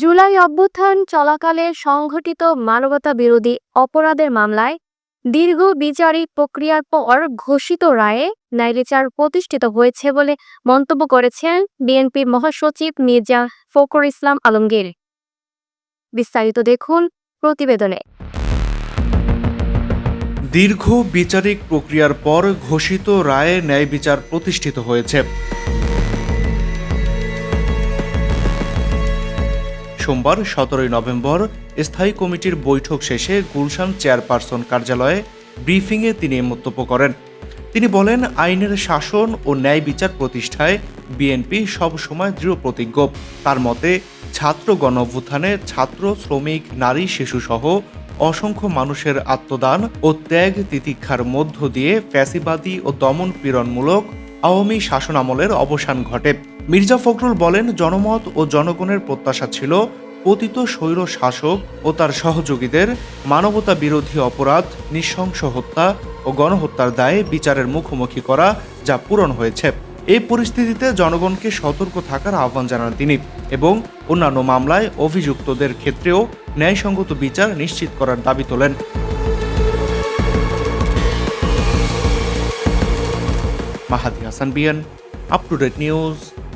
জুলাই অভ্যুত্থান চলাকালে সংঘটিত মানবতা বিরোধী অপরাধের মামলায় দীর্ঘ বিচারিক প্রক্রিয়ার পর ঘোষিত রায়ে ন্যায়বিচার প্রতিষ্ঠিত হয়েছে বলে মন্তব্য করেছেন বিএনপি মহাসচিব মির্জা ফখরুল ইসলাম আলমগীর। বিস্তারিত দেখুন প্রতিবেদনে। দীর্ঘ বিচারিক প্রক্রিয়ার পর ঘোষিত রায়ে ন্যায় বিচার প্রতিষ্ঠিত হয়েছে। সোমবার, সতেরোই নভেম্বর, স্থায়ী কমিটির বৈঠক শেষে গুলশান চেয়ারপারসন কার্যালয়ে ব্রিফিংয়ে তিনি মন্তব্য করেন। তিনি বলেন, আইনের শাসন ও ন্যায় বিচার প্রতিষ্ঠায় বিএনপি সবসময় দৃঢ় প্রতিজ্ঞ। তার মতে, ছাত্র গণ ছাত্র, শ্রমিক, নারী, শিশুসহ অসংখ্য মানুষের আত্মদান ও ত্যাগ তিতিক্ষার মধ্য দিয়ে ফ্যাসিবাদী ও দমন পীড়নমূলক আওয়ামী শাসনামলের অবসান ঘটে। মির্জা ফখরুল বলেন, জনমত ও জনগণের প্রত্যাশা ছিল পতিত স্বৈর শাসক ও তার সহযোগীদের মানবতা বিরোধী অপরাধ, নৃশংস হত্যা ও গণহত্যার দায়ে বিচারের মুখোমুখি করা যা পূরণ হয়েছে। এই পরিস্থিতিতে জনগণকে সতর্ক থাকার আহ্বান জানান তিনি এবং অন্যান্য মামলায় অভিযুক্তদের ক্ষেত্রেও ন্যায়সঙ্গত বিচার নিশ্চিত করার দাবি তোলেন। Mahadi Hasan Biyan up to date news